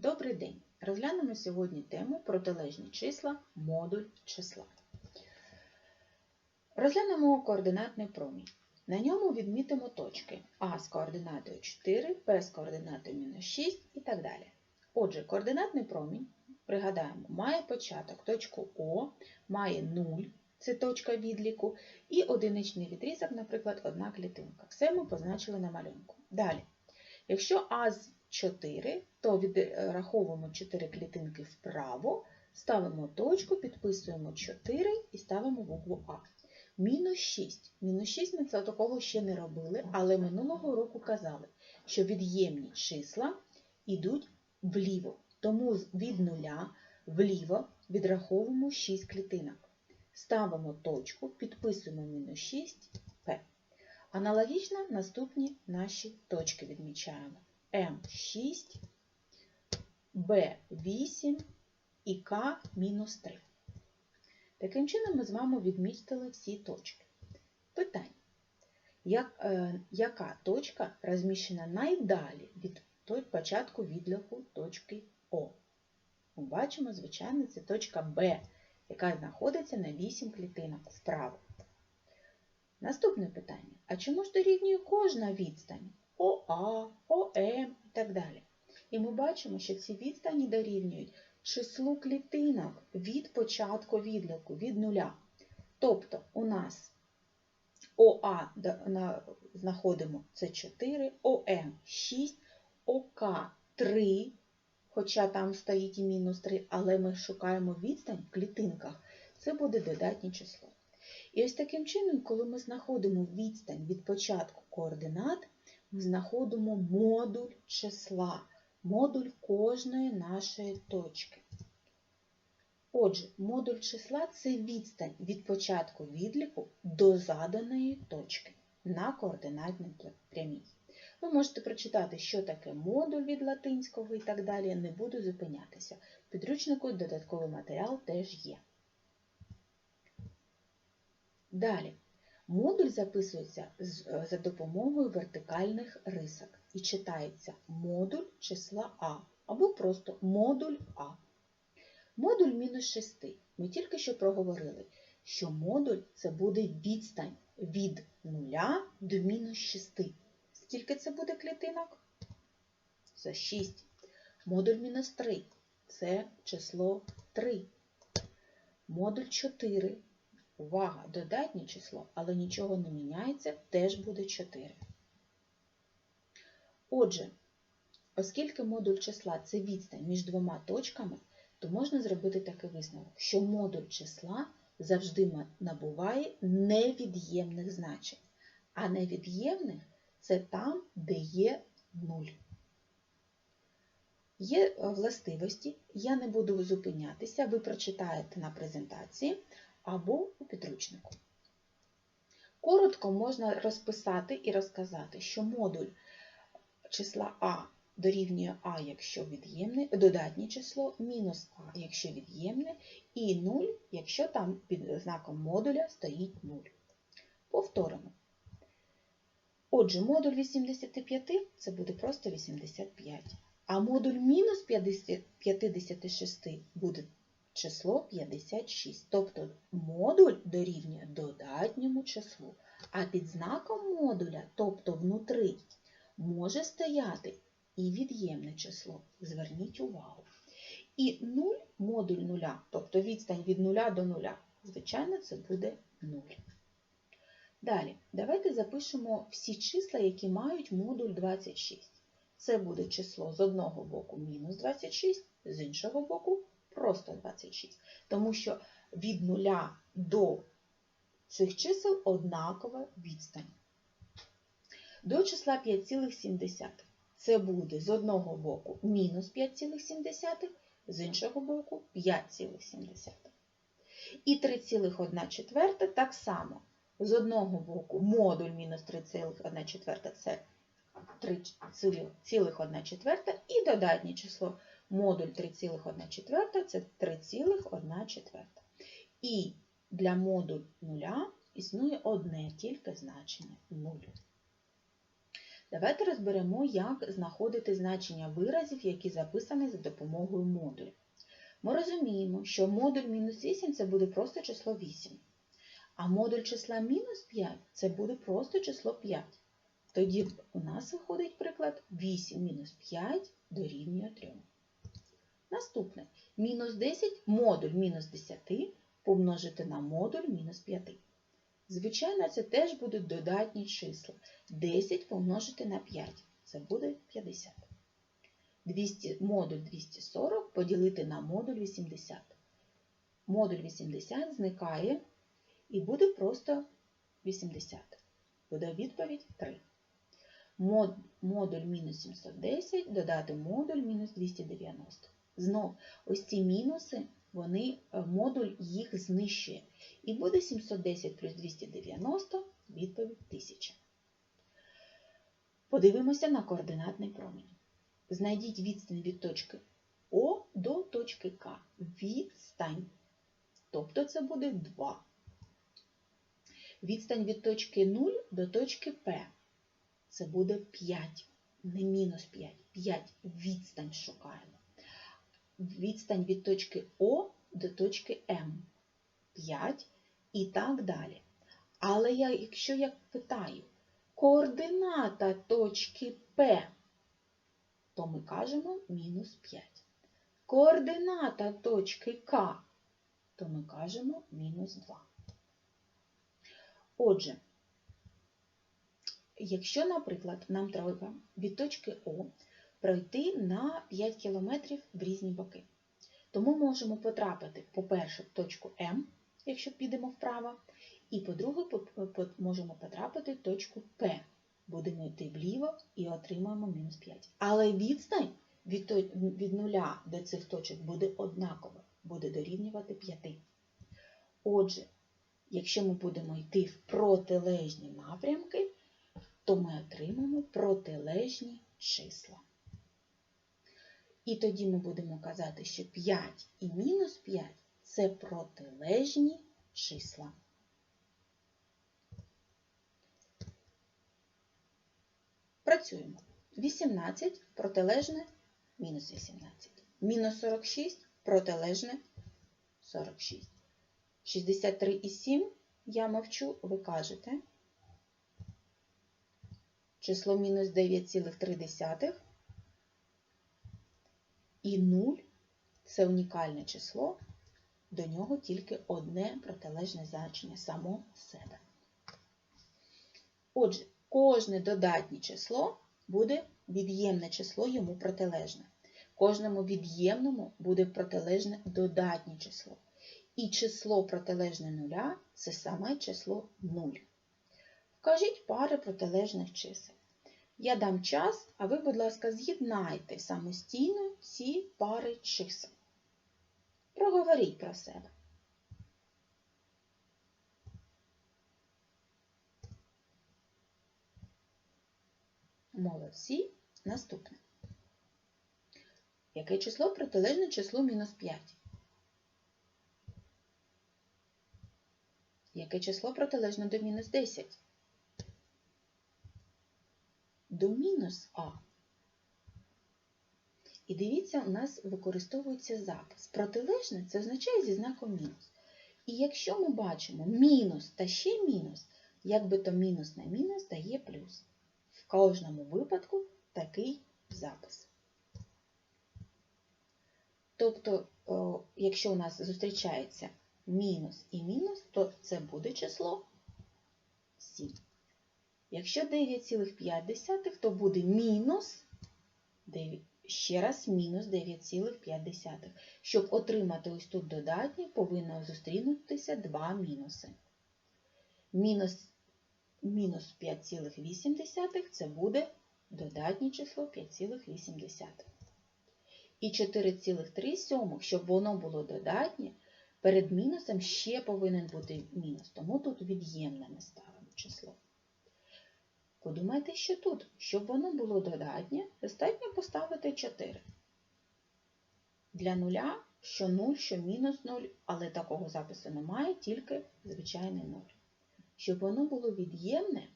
Добрий день! Розглянемо сьогодні тему протилежні числа, модуль числа. Розглянемо координатний промінь. На ньому відмітимо точки А з координатою 4, Б з координатою мінус 6 і так далі. Отже, координатний промінь, пригадаємо, має початок точку О, має 0, це точка відліку, і одиничний відрізок, наприклад, одна клітинка. Все ми позначили на малюнку. Далі. Якщо А з 4, то відраховуємо 4 клітинки вправо, ставимо точку, підписуємо 4 і ставимо букву А. Мінус 6. Мінус 6 ми це такого ще не робили, але минулого року казали, що від'ємні числа йдуть вліво. Тому від нуля вліво відраховуємо 6 клітинок. Ставимо точку, підписуємо мінус 6 П. Аналогічно наступні наші точки відмічаємо. М6, Б8 і К-3. Таким чином ми з вами відмітили всі точки. Питання. Як, е, яка точка розміщена найдалі від той початку відліку точки О? Ми бачимо, звичайно, це точка Б, яка знаходиться на 8 клітинок вправо. Наступне питання. А чому ж дорівнює кожна відстань? ОА, ОМ і так далі. І ми бачимо, що ці відстані дорівнюють числу клітинок від початку відліку, від нуля. Тобто у нас ОА знаходимо це 4, ОМ 6, ОК 3, хоча там стоїть і мінус 3, але ми шукаємо відстань в клітинках, це буде додатнє число. І ось таким чином, коли ми знаходимо відстань від початку координат, знаходимо модуль числа, модуль кожної нашої точки. Отже, модуль числа це відстань від початку відліку до заданої точки на координатній прямій. Ви можете прочитати, що таке модуль від латинського і так далі. Не буду зупинятися. В підручнику додатковий матеріал теж є. Далі. Модуль записується за допомогою вертикальних рисок і читається модуль числа А або просто модуль А. Модуль мінус 6. Ми тільки що проговорили, що модуль це буде відстань від 0 до мінус 6. Скільки це буде клітинок? Це 6. Модуль мінус 3 це число 3. Модуль 4 Увага, додатнє число, але нічого не міняється, теж буде 4. Отже, оскільки модуль числа це відстань між двома точками, то можна зробити такий висновок, що модуль числа завжди набуває невід'ємних значень. А невід'ємних це там, де є 0. Є властивості, я не буду зупинятися, ви прочитаєте на презентації або у підручнику. Коротко можна розписати і розказати, що модуль числа А дорівнює А, якщо від'ємне, додатнє число, мінус А, якщо від'ємне, і 0, якщо там під знаком модуля стоїть 0. Повторимо. Отже, модуль 85 це буде просто 85. А модуль мінус 56 буде число 56. Тобто модуль дорівнює додатньому числу. А під знаком модуля, тобто внутри, може стояти і від'ємне число. Зверніть увагу. І 0 модуль нуля, тобто відстань від 0 до 0, звичайно, це буде 0. Далі, давайте запишемо всі числа, які мають модуль 26. Це буде число з одного боку мінус 26, з іншого боку просто 26. Тому що від 0 до цих чисел однакова відстань. До числа 5,7. Це буде з одного боку мінус 5,7, з іншого боку 5,7. І 3,1 четверта так само. З одного боку модуль мінус 3,1 четверта це 3,1 четверта і додатнє число модуль 3,1 це 3,1. І для модуль нуля існує одне тільки значення 0. Давайте розберемо, як знаходити значення виразів, які записані за допомогою модулів. Ми розуміємо, що модуль мінус 8 це буде просто число 8. А модуль числа мінус 5 це буде просто число 5. Тоді у нас виходить приклад 8 мінус 5 дорівнює 3. Наступне. Мінус 10 модуль мінус 10 помножити на модуль мінус 5. Звичайно, це теж будуть додатні числа. 10 помножити на 5. Це буде 50. 200, модуль 240 поділити на модуль 80. Модуль 80 зникає і буде просто 80. Буде відповідь 3. Мод, модуль мінус 710 додати модуль мінус 290. Знов, ось ці мінуси, вони, е, модуль їх знищує. І буде 710 плюс 290, відповідь 1000. Подивимося на координатний промінь. Знайдіть відстань від точки О до точки К. Відстань. Тобто це буде 2. Відстань від точки 0 до точки П. Це буде 5. Не мінус 5. 5. Відстань шукаємо. Відстань від точки О до точки М. 5 і так далі. Але я, якщо я питаю координата точки П, то ми кажемо мінус 5. Координата точки К, то ми кажемо мінус 2. Отже, якщо, наприклад, нам треба від точки О пройти на 5 км в різні боки, то ми можемо потрапити, по-перше, в точку М, якщо підемо вправо, і, по-друге, можемо потрапити в точку П. Будемо йти вліво і отримаємо мінус 5. Але відстань від, від нуля до цих точок буде однакова, буде дорівнювати 5. Отже, якщо ми будемо йти в протилежні напрямки, то ми отримаємо протилежні числа. І тоді ми будемо казати, що 5 і мінус 5 це протилежні числа. Працюємо. 18 протилежне мінус 18. Мінус 46 протилежне 46. 63 і 7 я мовчу, ви кажете. Число мінус 9,3 і 0 це унікальне число, до нього тільки одне протилежне значення само себе. Отже, кожне додатнє число буде від'ємне число йому протилежне. Кожному від'ємному буде протилежне додатнє число. І число протилежне нуля це саме число 0. Вкажіть пари протилежних чисел. Я дам час, а ви, будь ласка, з'єднайте самостійно ці пари чисел. Проговоріть про себе. Молодці. Наступне. Яке число протилежне числу мінус 5? Яке число протилежне до мінус 10? До мінус А. І дивіться, у нас використовується запис. Протилежне це означає зі знаком мінус. І якщо ми бачимо мінус та ще мінус, якби то мінус на мінус дає плюс. В кожному випадку такий запис. Тобто, якщо у нас зустрічається мінус і мінус, то це буде число 7. Якщо 9,5, то буде мінус 9, ще раз мінус 9,5. Щоб отримати ось тут додатнє, повинно зустрінутися два мінуси. Мінус, мінус 5,8 це буде додатнє число 5,8. І 4,3, щоб воно було додатнє, перед мінусом ще повинен бути мінус. Тому тут від'ємне ми ставимо число. Подумайте, що тут, щоб воно було додатнє, достатньо поставити 4. Для нуля, що 0, що мінус 0, але такого запису немає, тільки звичайний 0. Щоб воно було від'ємне,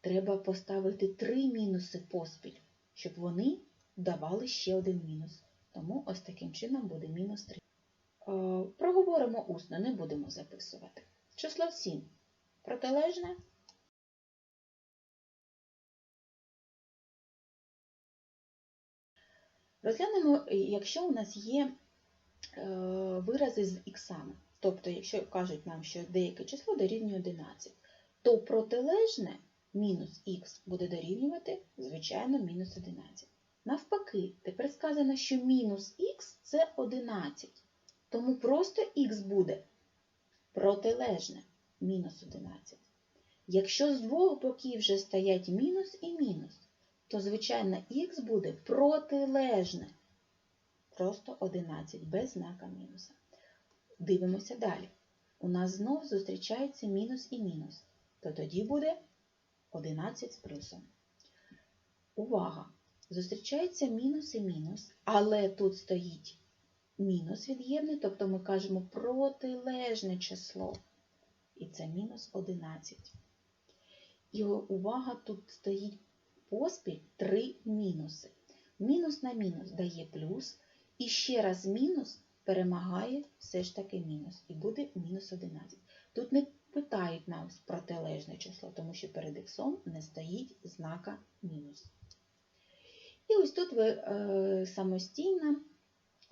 треба поставити три мінуси поспіль, щоб вони давали ще один мінус. Тому ось таким чином буде мінус 3. Е, Проговоримо усно, не будемо записувати. Число 7. Протилежне. Розглянемо, якщо у нас є е, вирази з іксами. Тобто, якщо кажуть нам, що деяке число дорівнює 11, то протилежне мінус х буде дорівнювати, звичайно, мінус 11. Навпаки, тепер сказано, що мінус х це 11. Тому просто х буде протилежне мінус 11. Якщо з двох боків вже стоять мінус і мінус, то, звичайно, х буде протилежне. Просто 11 без знака мінуса. Дивимося далі. У нас знов зустрічається мінус і мінус, то тоді буде 11 з плюсом. Увага! Зустрічається мінус і мінус, але тут стоїть мінус від'ємний, тобто ми кажемо протилежне число. І це мінус 11. І увага, тут стоїть поспіль три мінуси. Мінус на мінус дає плюс, і ще раз мінус перемагає все ж таки мінус, і буде мінус 11. Тут не питають нас протилежне число, тому що перед іксом не стоїть знака мінус. І ось тут ви е, самостійно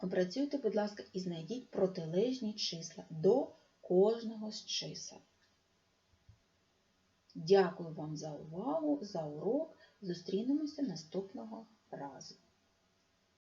опрацюйте, будь ласка, і знайдіть протилежні числа до кожного з чисел. Дякую вам за увагу, за урок. Зустрінемося наступного разу.